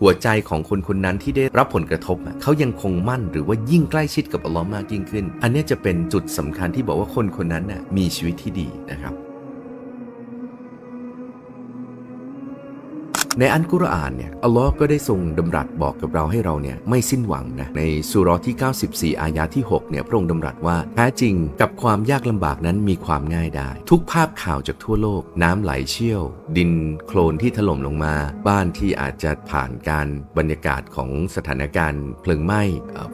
หัวใจของคนคนนั้นที่ได้รับผลกระทบเขายังคงมั่นหรือว่ายิ่งใกล้ชิดกับอัลลอฮ์มากยิ่งขึ้น อันนี้จะเป็นจุดสำคัญที่บอกว่าคนคนนั้นมีชีวิตที่ดีนะครับ ในอันกุรอานเนี่ยอัลลอฮ์ก็ได้ทรงดำรัสบอกกับเราให้เราเนี่ยไม่สิ้นหวังนะในสุรที่ 94 อายาที่ 6 เนี่ยพระองค์ดำรัสว่าแท้จริงกับความยากลำบากนั้นมีความง่ายได้ ทุกภาพข่าวจากทั่วโลก น้ำไหลเชี่ยว ดินโคลนที่ถล่มลงมา บ้านที่อาจจะผ่านการบรรยากาศของสถานการณ์เพลิงไหม้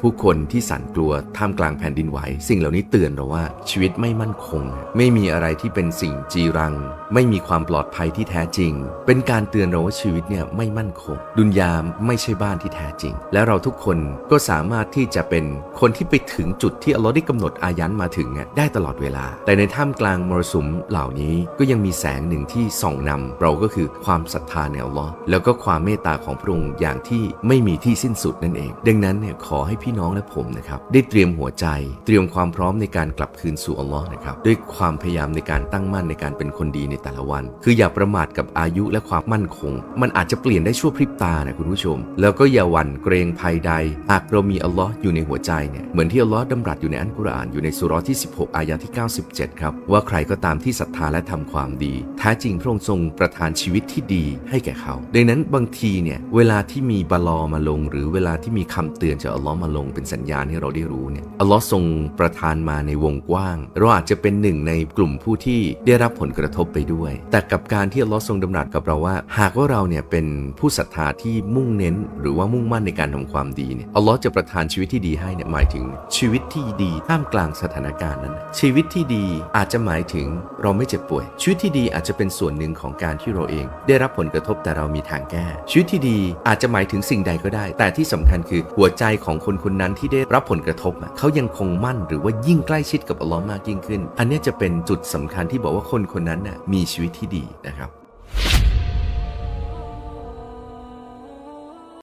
ผู้คนที่สั่นกลัวท่ามกลางแผ่นดินไหว สิ่งเหล่านี้เตือนเราว่าชีวิตไม่มั่นคง ไม่มีอะไรที่เป็นสิ่งจีรัง ไม่มีความปลอดภัยที่แท้จริง เป็นการเตือนเราว่าชีวิตเนี่ยไม่มั่นคง ดุนยาไม่ใช่บ้านที่แท้จริง และเราทุกคนก็สามารถที่จะเป็นคนที่ไปถึงจุดที่อัลลอฮ์ได้กำหนดอายันมาถึงได้ตลอดเวลา แต่ในท่ามกลางมรสุมเหล่านี้ก็ยังมีแสงหนึ่งที่ส่องนำเราก็คือความศรัทธาในอัลลอฮ์แล้วก็ความเมตตาของพระองค์อย่างที่ไม่มีที่สิ้นสุดนั่นเอง ดังนั้นเนี่ยขอให้พี่น้องและผมนะครับได้เตรียมหัวใจ เตรียมความพร้อมในการกลับคืนสู่อัลลอฮ์นะครับด้วยความพยายามในการตั้งมั่นในการเป็นคนดีในแต่ละวัน คืออย่าประมาทกับอายุและความมั่นคงมันอาจจะเปลี่ยนได้ชั่วพริบตานะคุณผู้ชม แล้วก็อย่าหวั่นเกรงภัยใด หากเรามีอัลลอฮ์อยู่ในหัวใจเนี่ยเหมือนที่อัลลอฮ์ดำรัสอยู่ในอัลกุรอานอยู่ในสุรที่ 16 อายะที่ 97 ครับ ว่าใครก็ตามที่ศรัทธาและทำความดี ท้จริงพระองค์ทรงประทานชีวิตที่ดีให้แก่เขา ดังนั้นบางทีเนี่ยเวลาที่มีบาลอมาลง หรือเวลาที่มีคำเตือนจากอัลลอฮ์มาลงเป็นสัญญาณให้เราได้รู้เนี่ยอัลลอฮ์ทรงประทานมาในวงกว้าง เราอาจจะเป็นหนึ่งในกลุ่มผู้ที่ได้รับผลกระทบไปด้วย แต่กับการที่อัลลอฮ์ทรงดำรัสกับเราว่า หากว่าเราเนี่ยเป็นผู้ศรัทธาที่มุ่งเน้น หรือว่ามุ่งมั่นในการทำความดีเนี่ยอัลลอฮ์จะประทานชีวิตที่ดีให้เนี่ยหมายถึงชีวิตที่ดีท่ามกลางสถานการณ์นั้น ชีวิตที่ดีอาจจะหมายถึงเราไม่เจ็บป่วย ชีวิตที่ดีอาจจะเป็นส่วนหนึ่งของการที่เราเอง ได้รับผลกระทบแต่เรามีทางแก้ ชีวิตที่ดีอาจจะหมายถึงสิ่งใดก็ได้ แต่ที่สำคัญคือหัวใจของคนคนนั้นที่ได้รับผลกระทบเขายังคงมั่นหรือว่ายิ่งใกล้ชิดกับอัลลอฮ์มากยิ่งขึ้น อันนี้จะเป็นจุดสำคัญที่บอกว่าคนคนนั้นน่ะมีชีวิตที่ดีนะครับ